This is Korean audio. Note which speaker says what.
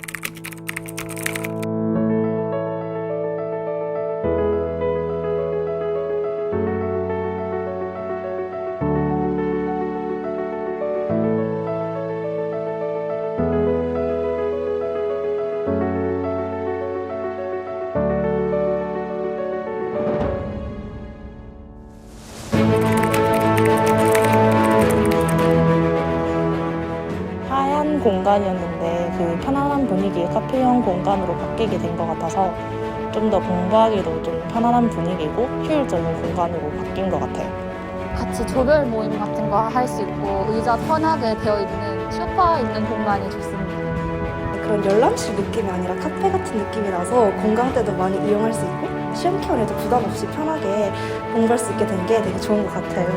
Speaker 1: Thank you. 공간이었는데 그 편안한 분위기의 카페형 공간으로 바뀌게 된 것 같아서 좀 더 공부하기도 좀 편안한 분위기고 효율적인 공간으로 바뀐 것 같아요.
Speaker 2: 같이 조별 모임 같은 거 할 수 있고 의자 편하게 되어 있는 소파 있는 공간이 좋습니다.
Speaker 3: 그런 열람실 느낌이 아니라 카페 같은 느낌이라서 공강 때도 많이 이용할 수 있고 시험 기간에도 부담 없이 편하게 공부할 수 있게 된 게 되게 좋은 것 같아요.